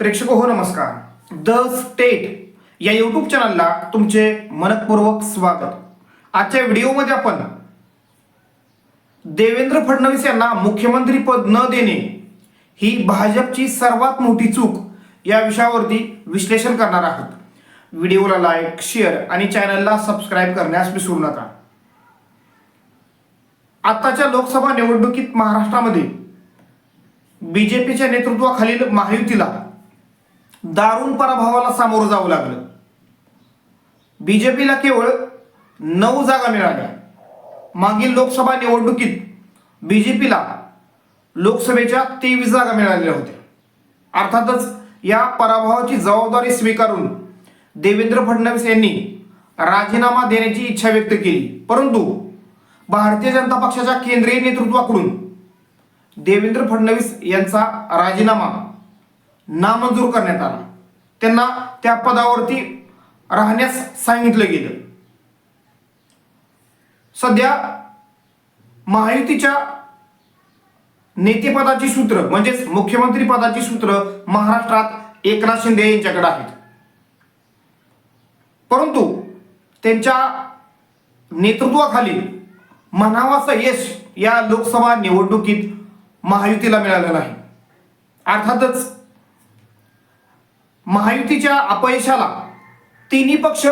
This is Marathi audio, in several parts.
प्रेक्षक हो नमस्कार. द स्टेट या यूट्यूब चॅनलला तुमचे मनपूर्वक स्वागत. आजच्या व्हिडिओमध्ये आपण देवेंद्र फडणवीस यांना मुख्यमंत्री पद न देणे ही भाजपची सर्वात मोठी चूक या विषयावरती विश्लेषण करणार आहोत. व्हिडिओला लाईक शेअर आणि चॅनलला सबस्क्राईब करण्यास विसरू नका. आताच्या लोकसभा निवडणुकीत महाराष्ट्रामध्ये बीजेपीच्या नेतृत्वाखालील महायुतीला दारुण पराभवाला सामोरं जावं लागलं. बीजेपीला केवळ नऊ जागा मिळाल्या. मागील लोकसभा निवडणुकीत बीजेपीला लोकसभेच्या तेवीस जागा मिळालेल्या होत्या. अर्थातच या पराभवाची जबाबदारी स्वीकारून देवेंद्र फडणवीस यांनी राजीनामा देण्याची इच्छा व्यक्त केली. परंतु भारतीय जनता पक्षाच्या केंद्रीय नेतृत्वाकडून देवेंद्र फडणवीस यांचा राजीनामा नामंजूर करण्यात आला. त्यांना त्या पदावरती राहण्यास सांगितलं गेलं. सध्या महायुतीच्या नेतेपदाची सूत्र म्हणजेच मुख्यमंत्री पदाची सूत्र महाराष्ट्रात एकनाथ शिंदे यांच्याकडे आहेत. परंतु त्यांच्या नेतृत्वाखाली म्हणावाचं यश या लोकसभा निवडणुकीत महायुतीला मिळालं नाही अर्थातच महायुतीच्या अपयशाला तिन्ही पक्ष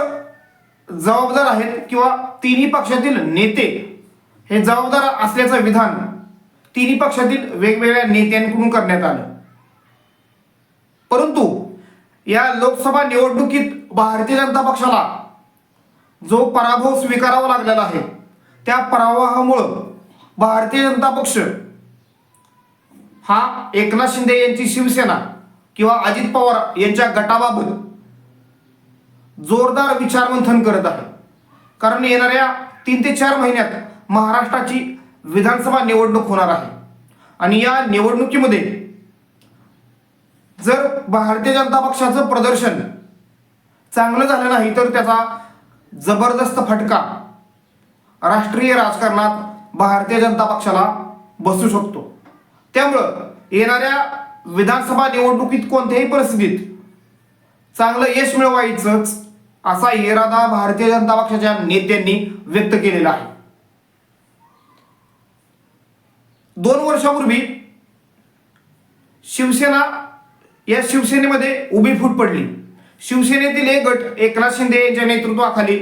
जबाबदार आहेत किंवा तिन्ही पक्षातील नेते हे जबाबदार असल्याचं विधान तिन्ही पक्षातील वेगवेगळ्या नेत्यांकडून करण्यात आलं. परंतु या लोकसभा निवडणुकीत भारतीय जनता पक्षाला जो पराभव स्वीकारावा लागलेला आहे त्या पराभवामुळं भारतीय जनता पक्ष हा एकनाथ शिंदे यांची शिवसेना किंवा अजित पवार यांच्या गटाबाबत जोरदार विचारमंथन करत आहे कारण येणाऱ्या तीन ते चार महिन्यात महाराष्ट्राची विधानसभा निवडणूक होणार आहे. आणि या निवडणुकीमध्ये जर भारतीय जनता पक्षाचं प्रदर्शन चांगलं झालं नाही तर त्याचा जबरदस्त फटका राष्ट्रीय राजकारणात भारतीय जनता पक्षाला बसू शकतो. त्यामुळं येणाऱ्या विधानसभा निवडणुकीत कोणत्याही परिस्थितीत चांगलं यश मिळवायचंच असा इरादा भारतीय जनता पक्षाच्या नेत्यांनी व्यक्त केलेला आहे. दोन वर्षापूर्वी शिवसेना या शिवसेनेमध्ये उभी फूट पडली. शिवसेनेतील एक गट एकनाथ शिंदे यांच्या नेतृत्वाखाली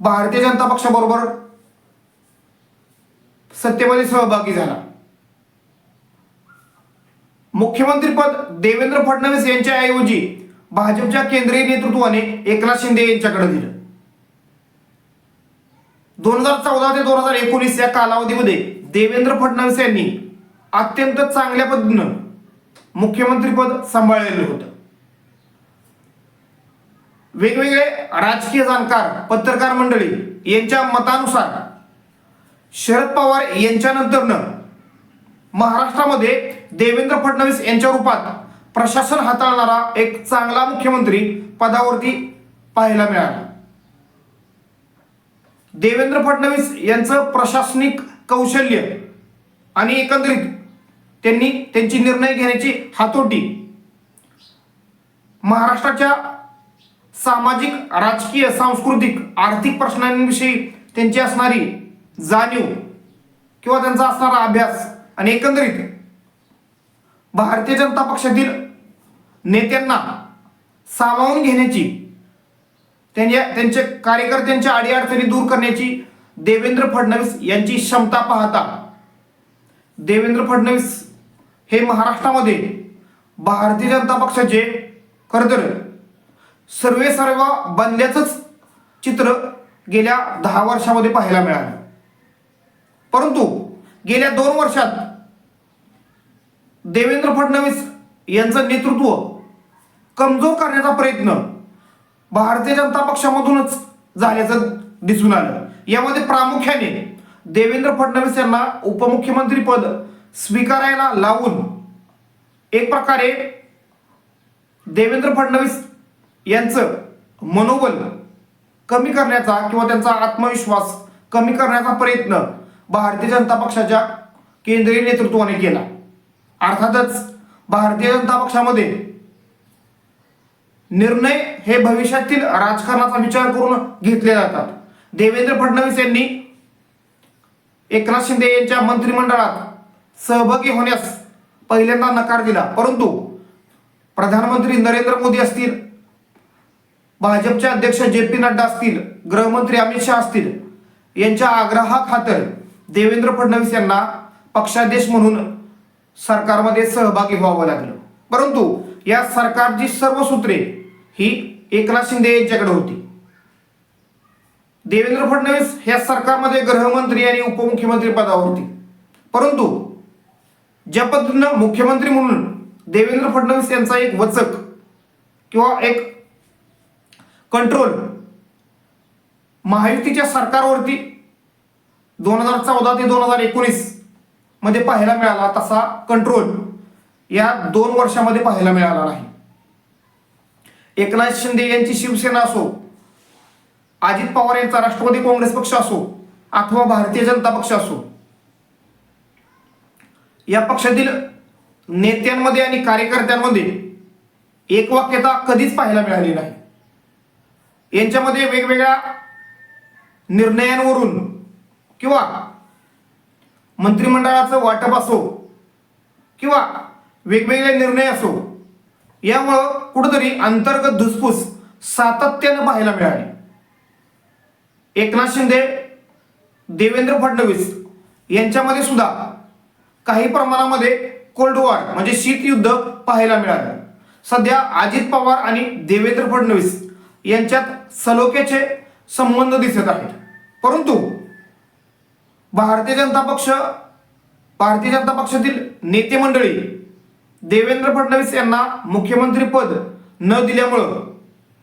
भारतीय जनता पक्षाबरोबर सत्तेमध्ये सहभागी झाला. मुख्यमंत्रीपद देवेंद्र फडणवीस यांच्या ऐवजी भाजपच्या केंद्रीय नेतृत्वाने एकनाथ शिंदे यांच्याकडे दिलं. दोन हजार चौदा ते दोन हजार एकोणीस या कालावधीमध्ये देवेंद्र फडणवीस यांनी अत्यंत चांगल्या पद्धतीनं मुख्यमंत्रीपद सांभाळलेलं होतं. वेगवेगळे राजकीय जाणकार पत्रकार मंडळी यांच्या मतानुसार शरद पवार यांच्यानंतरनं महाराष्ट्रामध्ये देवेंद्र फडणवीस यांच्या रूपात प्रशासन हाताळणारा एक चांगला मुख्यमंत्री पदावरती पाहायला मिळाला. देवेंद्र फडणवीस यांचं प्रशासनिक कौशल्य आणि एकंदरीत त्यांनी त्यांची निर्णय घेण्याची हातोटी महाराष्ट्राच्या सामाजिक राजकीय सांस्कृतिक आर्थिक प्रश्नांविषयी त्यांची असणारी जाणीव किंवा त्यांचा असणारा अभ्यास आणि एकंदरीत भारतीय जनता पक्षातील नेत्यांना सामावून घेण्याची त्यांच्या त्यांच्या कार्यकर्त्यांच्या अडीअडचणी दूर करण्याची देवेंद्र फडणवीस यांची क्षमता पाहता देवेंद्र फडणवीस हे महाराष्ट्रामध्ये भारतीय जनता पक्षाचे खरं तर सर्वे सर्व बनल्याचंच चित्र गेल्या दहा वर्षामध्ये पाहायला मिळालं. परंतु गेल्या दोन वर्षात देवेंद्र फडणवीस यांचं नेतृत्व कमजोर करण्याचा प्रयत्न भारतीय जनता पक्षामधूनच झाल्याचं दिसून आलं. यामध्ये प्रामुख्याने देवेंद्र फडणवीस यांना उपमुख्यमंत्री पद स्वीकारायला लावून एक प्रकारे देवेंद्र फडणवीस यांचं मनोबल कमी करण्याचा किंवा त्यांचा आत्मविश्वास कमी करण्याचा प्रयत्न भारतीय जनता पक्षाच्या केंद्रीय नेतृत्वाने केला. अर्थातच भारतीय जनता पक्षामध्ये निर्णय हे भविष्यातील राजकारणाचा विचार करून घेतले जातात. देवेंद्र फडणवीस यांनी एकनाथ शिंदे यांच्या मंत्रिमंडळात सहभागी होण्यास पहिल्यांदा नकार दिला. परंतु प्रधानमंत्री नरेंद्र मोदी असतील भाजपचे अध्यक्ष जे पी नड्डा असतील गृहमंत्री अमित शहा असतील यांच्या आग्रहाखातर देवेंद्र फडणवीस यांना पक्षादेश म्हणून सरकारमध्ये सहभागी व्हावं लागलं. परंतु या सरकारची सर्व सूत्रे ही एकनाथ शिंदे यांच्याकडे होती. देवेंद्र फडणवीस ह्या सरकारमध्ये गृहमंत्री आणि उपमुख्यमंत्री पदावर परंतु ज्या पद्धतीनं मुख्यमंत्री म्हणून देवेंद्र फडणवीस यांचा एक वचक किंवा एक कंट्रोल महायुतीच्या सरकारवरती दोन हजार चौदा ते दोन हजार एकोणीसमध्ये पाहायला मिळाला तसा कंट्रोल या दोन वर्षामध्ये पाहायला मिळाला नाही. एकनाथ शिंदे यांची शिवसेना असो अजित पवार यांचा राष्ट्रवादी काँग्रेस पक्ष असो अथवा भारतीय जनता पक्ष असो या पक्षातील नेत्यांमध्ये आणि कार्यकर्त्यांमध्ये एक वाक्यता कधीच पाहायला मिळाली नाही. यांच्यामध्ये वेगवेगळ्या निर्णयांवरून किंवा मंत्रिमंडळाचं वाटप असो किंवा वेगवेगळे निर्णय असो यामुळं कुठंतरी अंतर्गत धुसफूस सातत्यानं पाहायला मिळाली. एकनाथ शिंदे देवेंद्र फडणवीस यांच्यामध्ये सुद्धा काही प्रमाणामध्ये कोल्ड वॉर म्हणजे शीतयुद्ध पाहायला मिळालं. सध्या अजित पवार आणि देवेंद्र फडणवीस यांच्यात सलोख्याचे संबंध दिसत आहेत. परंतु भारतीय जनता पक्ष भारतीय जनता पक्षातील नेते मंडळी देवेंद्र फडणवीस यांना मुख्यमंत्री पद न दिल्यामुळं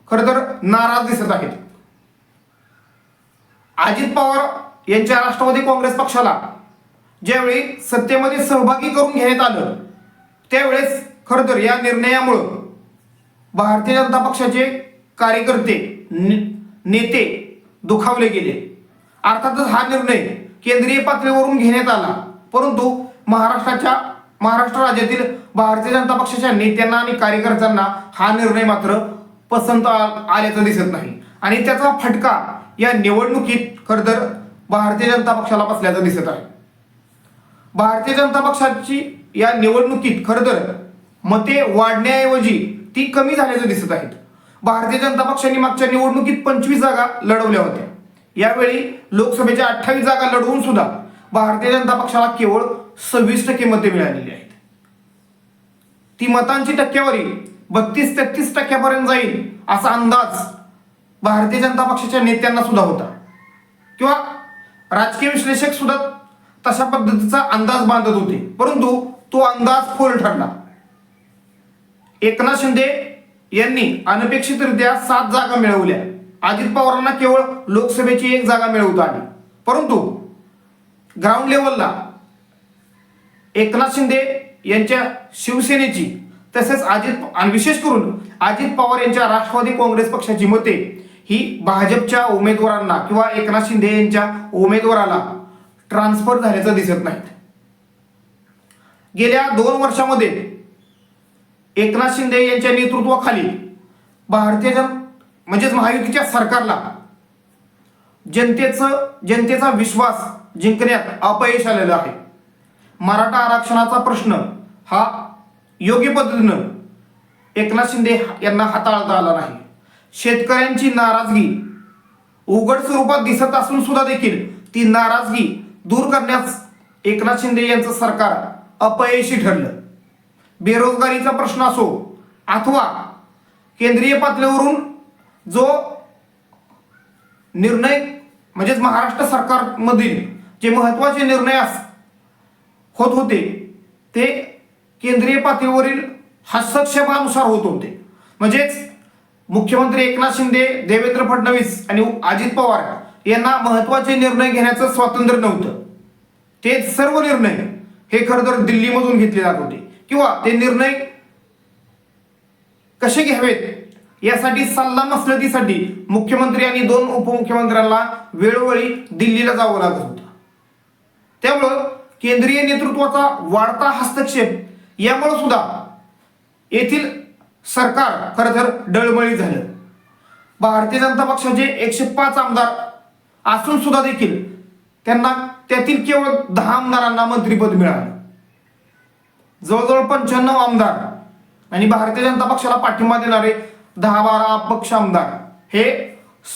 खर तर नाराज दिसत आहेत. अजित पवार यांच्या राष्ट्रवादी काँग्रेस पक्षाला ज्यावेळी सत्तेमध्ये सहभागी करून घेण्यात आलं त्यावेळेस खरं तर या निर्णयामुळं भारतीय जनता पक्षाचे कार्यकर्ते ने- नेते दुखावले गेले. अर्थातच हा निर्णय केंद्रीय पातळीवरून घेण्यात आला. परंतु महाराष्ट्राच्या महाराष्ट्र राज्यातील भारतीय जनता पक्षाच्या नेत्यांना आणि कार्यकर्त्यांना हा निर्णय मात्र पसंत आल्याचं दिसत नाही. आणि त्याचा फटका या निवडणुकीत खरतर भारतीय जनता पक्षाला बसल्याचं दिसत आहे. भारतीय जनता पक्षाची या निवडणुकीत खरंतर मते वाढण्याऐवजी ती कमी झाल्याचं दिसत आहेत. भारतीय जनता पक्षाने मागच्या निवडणुकीत पंचवीस जागा लढवल्या होत्या. यावेळी लोकसभेच्या अठ्ठावीस जागा लढवून सुद्धा भारतीय जनता पक्षाला केवळ सव्वीस टक्के मते मिळालेली आहेत. ती मतांची टक्केवारी बत्तीस तेहतीस टक्क्यापर्यंत जाईल असा अंदाज भारतीय जनता पक्षाच्या नेत्यांना सुद्धा होता. किंवा राजकीय विश्लेषक सुद्धा तशा पद्धतीचा अंदाज बांधत होते. परंतु तो अंदाज फोल ठरला. एकनाथ शिंदे यांनी अनपेक्षितरित्या सात जागा मिळवल्या. अजित पवारांना केवळ लोकसभेची एक जागा मिळवता आली परंतु ग्राउंड लेवलला एकनाथ शिंदे यांच्या शिवसेनेची तसेच अजित आणि विशेष करून अजित पवार यांच्या राष्ट्रवादी काँग्रेस पक्षाची मते ही भाजपच्या उमेदवारांना किंवा एकनाथ शिंदे यांच्या उमेदवाराला ट्रान्सफर झाल्याचं दिसत नाहीत. गेल्या दोन वर्षामध्ये एकनाथ शिंदे यांच्या नेतृत्वाखाली भारतीय जन म्हणजेच महायुतीच्या सरकारला जनतेचं जनतेचा विश्वास जिंकण्यात अपयश आलेलं आहे. मराठा आरक्षणाचा प्रश्न हा योग्य पद्धतीनं एकनाथ शिंदे यांना हाताळता आला नाही. शेतकऱ्यांची नाराजगी उघड स्वरूपात दिसत असून सुद्धा देखील ती नाराजगी दूर करण्यास एकनाथ शिंदे यांचं सरकार अपयशी ठरलं. बेरोजगारीचा प्रश्न असो अथवा केंद्रीय पातळीवरून जो निर्णय म्हणजेच महाराष्ट्र सरकारमधील जे महत्त्वाचे निर्णय होत होते ते केंद्रीय पातळीवरील हस्तक्षेपानुसार होत होते. म्हणजेच मुख्यमंत्री एकनाथ शिंदे देवेंद्र फडणवीस आणि अजित पवार यांना महत्त्वाचे निर्णय घेण्याचं स्वातंत्र्य नव्हतं. ते सर्व निर्णय हे खरं तर दिल्लीमधून घेतले जात होते. किंवा ते निर्णय कसे घ्यावेत? यासाठी सल्ला मसलतीसाठी मुख्यमंत्री आणि दोन उपमुख्यमंत्र्यांना वेळोवेळी दिल्लीला जावं लागत होतं. त्यामुळं केंद्रीय नेतृत्वाचा वाढता हस्तक्षेप यामुळे सुद्धा येथील सरकार खरं तर डळमळी झालं. भारतीय जनता पक्षाचे एकशे पाच आमदार असून सुद्धा देखील त्यांना त्यातील केवळ दहा आमदारांना मंत्रिपद मिळालं. जवळजवळ पंच्याण्णव आमदार आणि भारतीय जनता पक्षाला पाठिंबा देणारे दहा बारा अपक्ष आमदार. हे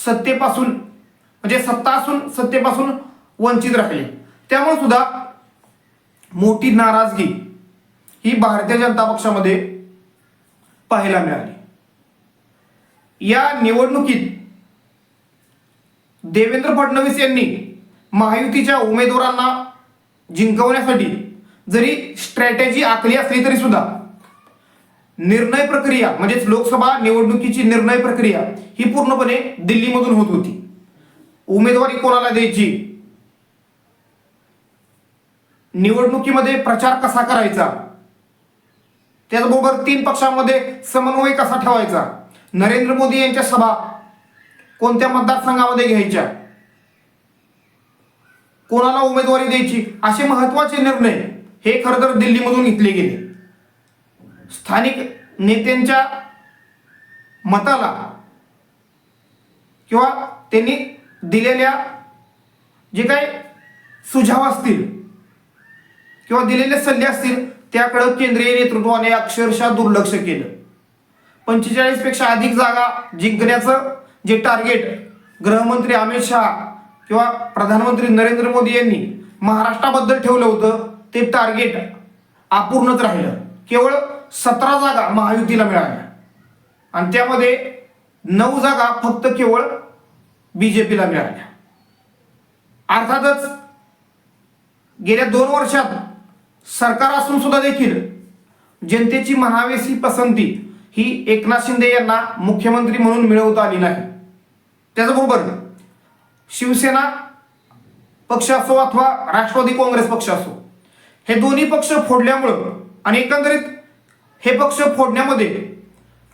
सत्तेपासून म्हणजे सत्ता असून सत्तेपासून वंचित राहिले. त्यामुळे सुद्धा मोठी नाराजगी ही भारतीय जनता पक्षामध्ये पाहायला मिळाली. या निवडणुकीत देवेंद्र फडणवीस यांनी महायुतीच्या उमेदवारांना जिंकवण्यासाठी जरी स्ट्रॅटेजी आखली असली तरी सुद्धा निर्णय प्रक्रिया म्हणजेच लोकसभा निवडणुकीची निर्णय प्रक्रिया ही पूर्णपणे दिल्लीमधून होत होती. उमेदवारी कोणाला द्यायची? निवडणुकीमध्ये प्रचार कसा करायचा? त्याचबरोबर तीन पक्षांमध्ये समन्वय कसा ठेवायचा? नरेंद्र मोदी यांच्या सभा कोणत्या मतदारसंघामध्ये घ्यायच्या? कोणाला उमेदवारी द्यायची? असे महत्त्वाचे निर्णय हे खरं तर दिल्लीमधून घेतले गेले. स्थानिक नेत्यांच्या मताला किंवा त्यांनी दिलेल्या जे काही सुझाव असतील किंवा दिलेले सल्ले असतील त्याकडं केंद्रीय नेतृत्वाने अक्षरशः दुर्लक्ष केलं. पंचेचाळीसपेक्षा अधिक जागा जिंकण्याचं जे टार्गेट गृहमंत्री अमित शहा किंवा प्रधानमंत्री नरेंद्र मोदी यांनी महाराष्ट्राबद्दल ठेवलं होतं ते टार्गेट अपूर्णच राहिलं. केवळ सतरा जागा महायुतीला मिळाल्या. आणि त्यामध्ये नऊ जागा फक्त केवळ बी जे पीला मिळाल्या. अर्थातच गेल्या दोन वर्षात सरकार असून सुद्धा देखील जनतेची म्हणावीशी पसंती ही एकनाथ शिंदे यांना मुख्यमंत्री म्हणून मिळवता आली नाही. त्याचबरोबर शिवसेना पक्ष असो अथवा राष्ट्रवादी काँग्रेस पक्ष असो हे दोन्ही पक्ष फोडल्यामुळं आणि एकंदरीत हे पक्ष फोडण्यामध्ये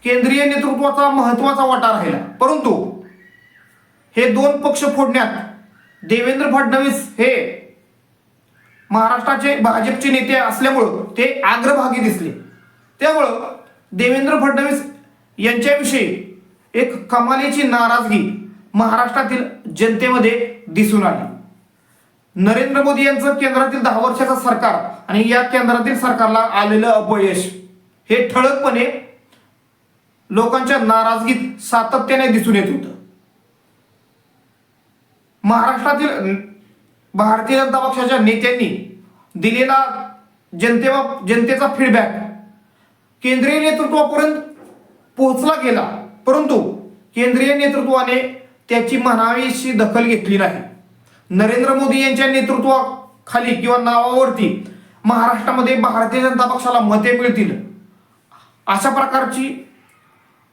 केंद्रीय नेतृत्वाचा महत्त्वाचा वाटा राहिला. परंतु हे दोन पक्ष फोडण्यात देवेंद्र फडणवीस हे महाराष्ट्राचे भाजपचे नेते असल्यामुळं ते आग्रभागी दिसले. त्यामुळं देवेंद्र फडणवीस यांच्याविषयी एक कमालीची नाराजगी महाराष्ट्रातील जनतेमध्ये दिसून आली. नरेंद्र मोदी यांचं केंद्रातील दहा वर्षाचं सरकार आणि या केंद्रातील सरकारला आलेलं अपयश हे ठळकपणे लोकांच्या नाराजगीत सातत्याने दिसून येत होतं. महाराष्ट्रातील भारतीय जनता पक्षाच्या नेत्यांनी दिलेला जनतेवा जनतेचा फीडबॅक केंद्रीय नेतृत्वापर्यंत पोहोचला गेला. परंतु केंद्रीय नेतृत्वाने त्याची म्हणावीशी दखल घेतली नाही. नरेंद्र मोदी यांच्या नेतृत्वाखाली किंवा नावावरती महाराष्ट्रामध्ये भारतीय जनता पक्षाला मते मिळतील. अशा प्रकारची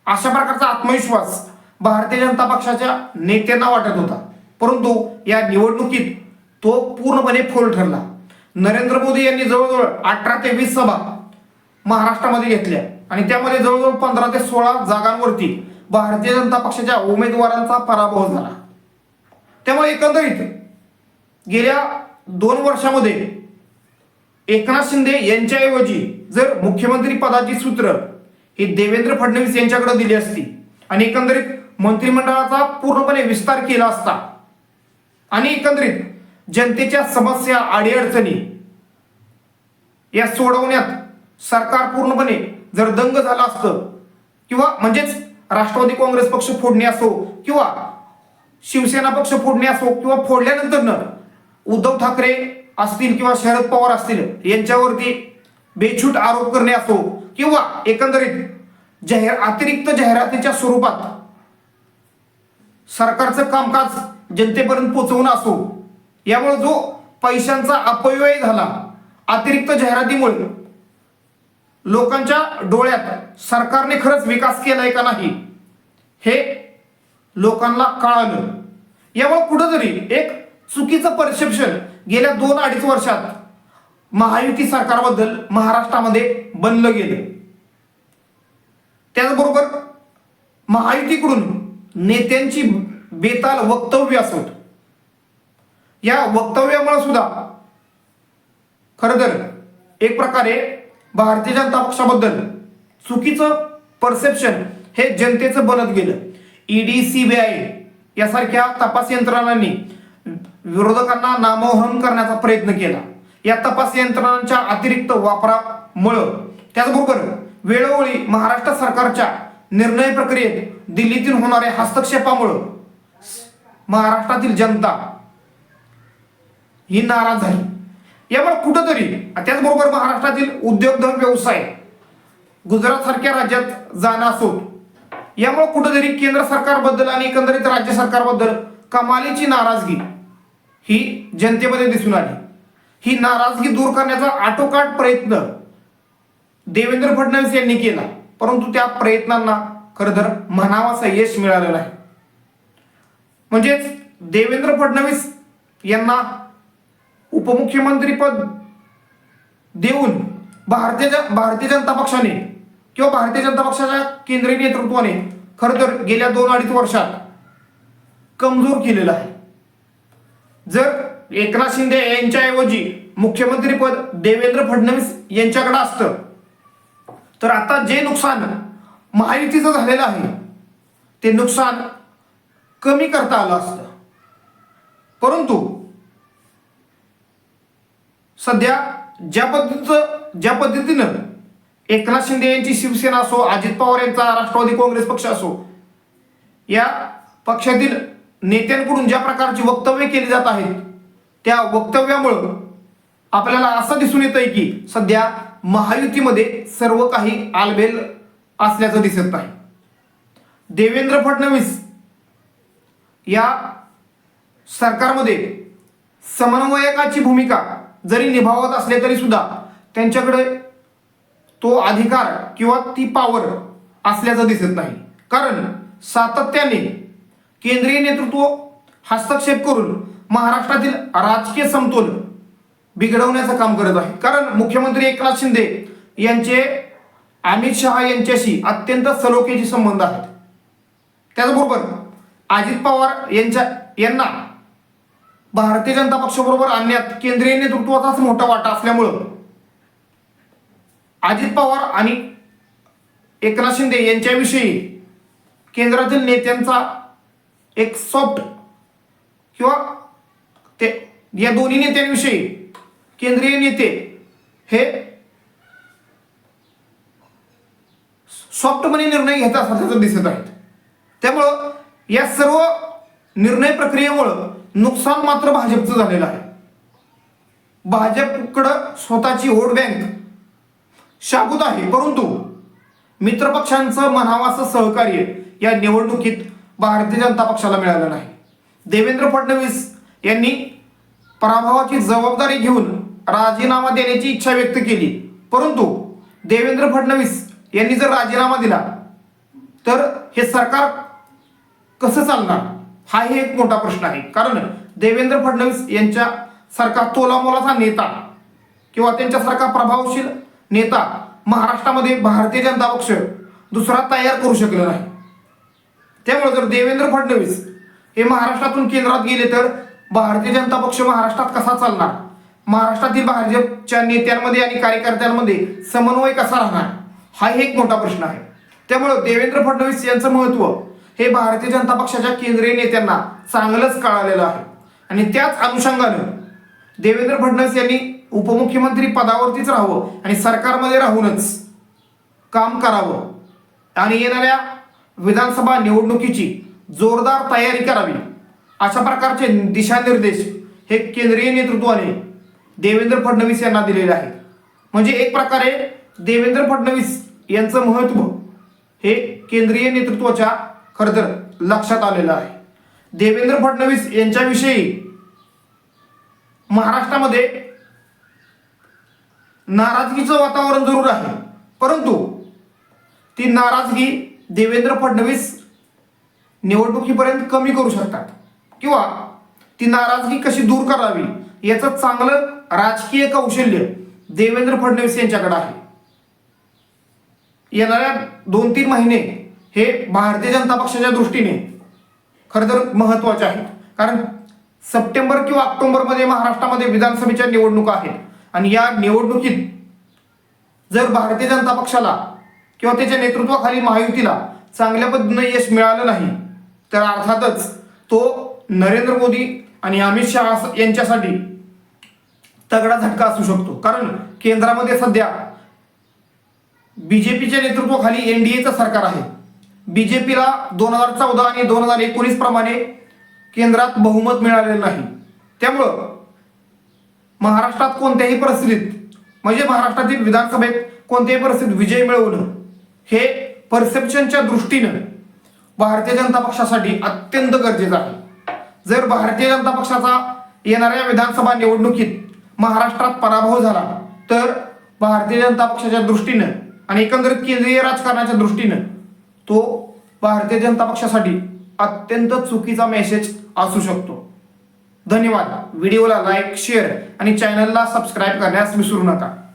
अशा प्रकारचा आत्मविश्वास भारतीय जनता पक्षाच्या नेत्यांना वाटत होता. परंतु या निवडणुकीत तो पूर्णपणे फोल ठरला. नरेंद्र मोदी यांनी जवळजवळ अठरा ते वीस सभा महाराष्ट्रामध्ये घेतल्या आणि त्यामध्ये जवळजवळ पंधरा ते सोळा जागांवरती भारतीय जनता पक्षाच्या उमेदवारांचा पराभव झाला. त्यामुळे एकंदरीत गेल्या दोन वर्षामध्ये एकनाथ शिंदे यांच्याऐवजी जर मुख्यमंत्री पदाची सूत्र हे देवेंद्र फडणवीस यांच्याकडे दिली असती आणि एकंदरीत मंत्रिमंडळाचा पूर्णपणे विस्तार केला असता आणि एकंदरीत जनतेच्या समस्या अडीअडचणी या सोडवण्यात सरकार पूर्णपणे जर दंग झालं असतं किंवा म्हणजेच राष्ट्रवादी काँग्रेस पक्ष फोडणे असो किंवा शिवसेना पक्ष फोडणे असो किंवा फोडल्यानंतर उद्धव ठाकरे असतील किंवा शरद पवार असतील यांच्यावरती बेछूट आरोप करणे असो किंवा एकंदरीत जाहीर अतिरिक्त जाहिरातीच्या स्वरूपात सरकारचं कामकाज जनतेपर्यंत पोचवणं असो यामुळे जो पैशांचा अपव्यय झाला अतिरिक्त जाहिरातीमुळे लोकांच्या डोळ्यात सरकारने खरंच विकास केलाय का नाही हे लोकांना कळालं. यामुळे कुठंतरी एक चुकीचं परसेप्शन गेल्या दोन अडीच वर्षात महायुती सरकारबद्दल महाराष्ट्रामध्ये बनलं गेलं. त्याचबरोबर महायुतीकडून नेत्यांची बेताल वक्तव्य असत. या वक्तव्यामुळे सुद्धा खरं तर एक प्रकारे भारतीय जनता पक्षाबद्दल चुकीचं परसेप्शन हे जनतेचं बनत गेलं. ईडी सीबीआय यासारख्या तपास यंत्रणांनी विरोधकांना नामोहन करण्याचा प्रयत्न केला. या तपास यंत्रणांच्या अतिरिक्त वापरामुळं. त्याचबरोबर वेळोवेळी महाराष्ट्र सरकारच्या निर्णय प्रक्रियेत दिल्लीतील होणाऱ्या हस्तक्षेपामुळं महाराष्ट्रातील जनता ही नाराज झाली. यामुळे कुठंतरी त्याचबरोबर महाराष्ट्रातील उद्योगधन व्यवसाय गुजरात सारख्या राज्यात जाणं असोत यामुळे कुठंतरी केंद्र सरकारबद्दल आणि एकंदरीत राज्य सरकारबद्दल कमालीची नाराजगी ही जनतेमध्ये दिसून आली. ही नाराजगी दूर करण्याचा आटोकाट प्रयत्न देवेंद्र फडणवीस यांनी केला. परंतु त्या प्रयत्नांना खरं तर म्हणावाचं यश मिळालेलं आहे. म्हणजेच देवेंद्र फडणवीस यांना उपमुख्यमंत्रीपद देऊन भारतीय भारतीय जनता पक्षाने किंवा भारतीय जनता पक्षाच्या केंद्रीय नेतृत्वाने खरं तर गेल्या दोन अडीच वर्षात कमजोर केलेला आहे. जर एकनाथ शिंदे यांच्याऐवजी मुख्यमंत्रीपद देवेंद्र फडणवीस यांच्याकडे असतं. तर आता जे नुकसान महायुतीचं झालेलं आहे ते नुकसान कमी करता आलं असतं. परंतु सध्या ज्या पद्धतीचं ज्या पद्धतीनं एकनाथ शिंदे यांची शिवसेना असो अजित पवार यांचा राष्ट्रवादी काँग्रेस पक्ष असो या पक्षातील नेत्यांकडून ज्या प्रकारची वक्तव्य केली जात आहेत त्या वक्तव्यामुळं आपल्याला असं दिसून येतंय की सध्या महायुतीमध्ये सर्व काही आलबेल असल्याचं दिसत नाही देवेंद्र फडणवीस या सरकारमध्ये समन्वयकाची भूमिका जरी निभावत असले तरी सुद्धा त्यांच्याकडे तो अधिकार किंवा ती पावर असल्याचं दिसत नाही. कारण सातत्याने केंद्रीय नेतृत्व हस्तक्षेप करून महाराष्ट्रातील राजकीय समतोल बिघडवण्याचं काम करत आहे. कारण मुख्यमंत्री एकनाथ शिंदे यांचे अमित शहा यांच्याशी अत्यंत सलोखेचे संबंध आहेत. त्याचबरोबर अजित पवार यांच्या यांना भारतीय जनता पक्षाबरोबर आणण्यात केंद्रीय नेतृत्वाचाच मोठा वाटा असल्यामुळं अजित पवार आणि एकनाथ शिंदे यांच्याविषयी केंद्रातील नेत्यांचा एक सॉफ्ट किंवा ते या दोन्ही नेत्यांविषयी केंद्रीय नेते हे सॉफ्टपणे निर्णय घेत असल्याचं दिसत आहेत. त्यामुळं या सर्व निर्णय प्रक्रियेमुळं नुकसान मात्र भाजपचं झालेलं आहे. भाजपकडं स्वतःची वोट बँक शाबूत आहे परंतु मित्रपक्षांचं म्हणावं सहकार्य या निवडणुकीत भारतीय जनता पक्षाला मिळालं नाही. देवेंद्र फडणवीस यांनी पराभवाची जबाबदारी घेऊन राजीनामा देण्याची इच्छा व्यक्त केली. परंतु देवेंद्र फडणवीस यांनी जर राजीनामा दिला तर हे सरकार कसं चालणार? हाही एक मोठा प्रश्न आहे. कारण देवेंद्र फडणवीस यांच्या सारखा तोलामोलाचा नेता किंवा त्यांच्यासारखा प्रभावशील नेता महाराष्ट्रामध्ये भारतीय जनता पक्ष दुसरा तयार करू शकलेला नाही. त्यामुळे जर देवेंद्र फडणवीस हे महाराष्ट्रातून केंद्रात गेले तर भारतीय जनता पक्ष महाराष्ट्रात कसा चालणार? महाराष्ट्रातील भाजपच्या नेत्यांमध्ये आणि कार्यकर्त्यांमध्ये समन्वय कसा राहणार? हा एक मोठा प्रश्न आहे. त्यामुळं देवेंद्र फडणवीस यांचं महत्त्व हे भारतीय जनता पक्षाच्या केंद्रीय नेत्यांना चांगलंच कळालेलं आहे. आणि त्याच अनुषंगानं देवेंद्र फडणवीस यांनी उपमुख्यमंत्री पदावरतीच राहावं आणि सरकारमध्ये राहूनच काम करावं. आणि येणाऱ्या विधानसभा निवडणुकीची जोरदार तयारी करावी. अशा प्रकारचे दिशानिर्देश हे केंद्रीय नेतृत्वाने देवेंद्र फडणवीस यांना दिलेले आहेत. म्हणजे एक प्रकारे देवेंद्र फडणवीस यांचं महत्त्व हे केंद्रीय नेतृत्वाच्या खरं तर लक्षात आलेलं आहे. देवेंद्र फडणवीस यांच्याविषयी महाराष्ट्रामध्ये नाराजगीचं वातावरण जरूर आहे. परंतु ती नाराजगी देवेंद्र फडणवीस निवडणुकीपर्यंत कमी करू शकतात. किंवा ती नाराजगी कशी दूर करावी याचं चांगलं राजकीय कौशल्य देवेंद्र फडणवीस यांच्याकडे आहे. येणाऱ्या दोन तीन महिने हे भारतीय जनता पक्षाच्या दृष्टीने खरं तर महत्त्वाचे आहेत. कारण सप्टेंबर किंवा ऑक्टोबरमध्ये महाराष्ट्रामध्ये विधानसभेच्या निवडणुका आहेत. आणि या निवडणुकीत जर भारतीय जनता पक्षाला किंवा त्याच्या नेतृत्वाखाली महायुतीला चांगल्या पद्धतीनं यश मिळालं नाही तर अर्थातच तो नरेंद्र मोदी आणि अमित शहा यांच्यासाठी तगडा झटका असू शकतो. कारण केंद्रामध्ये सध्या बीजेपीच्या नेतृत्वाखाली एनडीएचं सरकार आहे. बीजेपीला दोन हजार चौदा आणि दोन हजार एकोणीस प्रमाणे केंद्रात बहुमत मिळालेलं नाही. त्यामुळं महाराष्ट्रात कोणत्याही परिस्थितीत म्हणजे महाराष्ट्रातील विधानसभेत कोणत्याही परिस्थितीत विजय मिळवणं हे परसेप्शनच्या दृष्टीनं भारतीय जनता पक्षासाठी अत्यंत गरजेचं आहे. जर भारतीय जनता पक्षाचा येणाऱ्या विधानसभा निवडणुकीत महाराष्ट्रात पराभव झाला तर भारतीय जनता पक्षाच्या दृष्टीनं आणि एकंदरीत केंद्रीय राजकारणाच्या दृष्टीनं तो भारतीय जनता पक्षासाठी अत्यंत चुकीचा मेसेज असू शकतो. धन्यवाद. व्हिडिओला लाईक शेअर आणि चॅनलला सबस्क्राईब करण्यास विसरू नका.